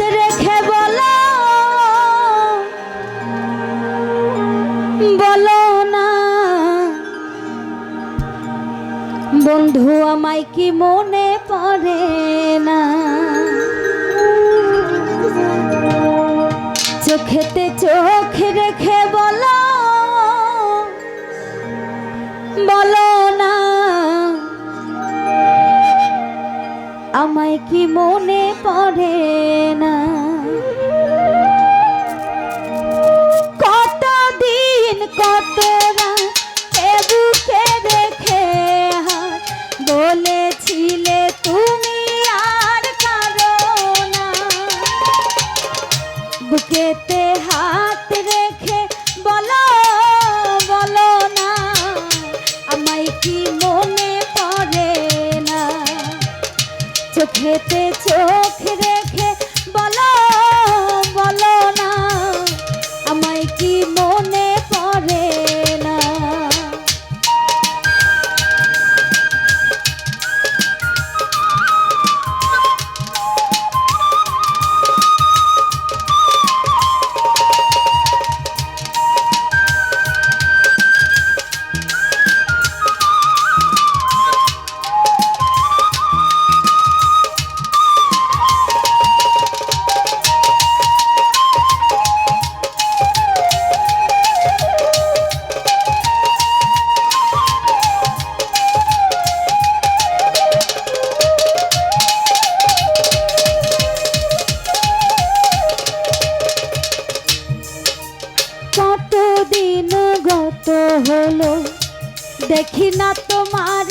রেখে বলো। বলো না। বন্ধু, আমায় কি মনে পড়ে না? চোখেতে চোখ রেখে বলো। বলো আমায় কি মনে পড়ে না? কতদিন কত বুকে রেখে বলেছিলে তুমি আর না। বুকেতে চোখেতে চোখ গত হলো। দেখি না তোমার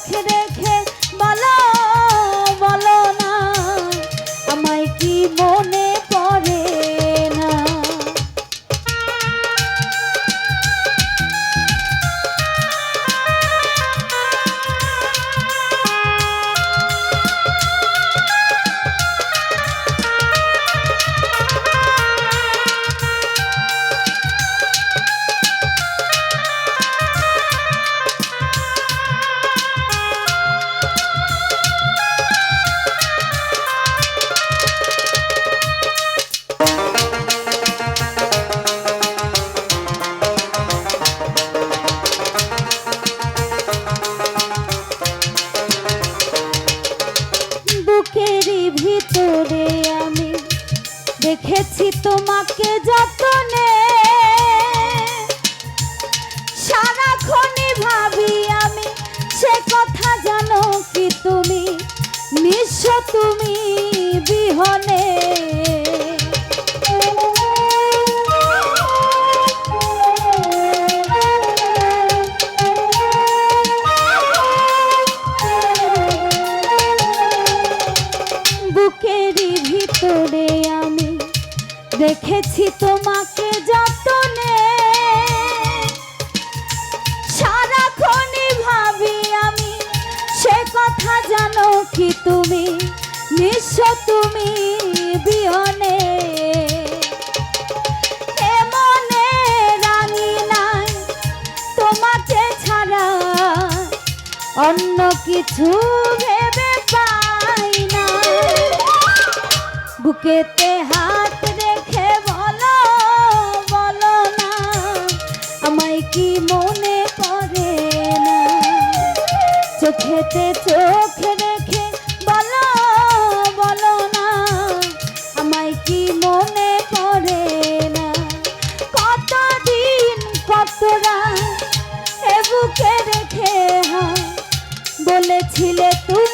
ভিতরে আমি? দেখেছি তোমাকে যতনে। সারাক্ষণই ভাবি আমি, সে কথা জানো কি তুমি? নিঃস্ব তুমি, বিহনে বুকেরই ভিতরে আমি দেখেছি তোমাকে যতনে। সারাক্ষণই ভাবি আমি সে কথা জানো কি তুমি? নিঃস্ব তুমি ছাড়া অন্য কিছু ভেবে বুকেতে হাত রেখে বলো বলো না, আমায় কি মনে পড়ে না? চোখেতে চোখ রেখে বলো বলো না, আমায় কি মনে পড়ে না? কতদিন, কত রাত এ বুকে রেখে হায় বলেছিলে তুমি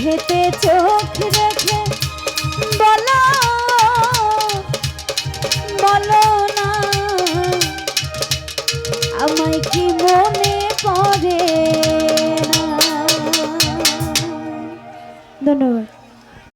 চোখেতে চোখ রেখে বলো বলো না আমায় কি মনে পড়ে ধন্যবাদ।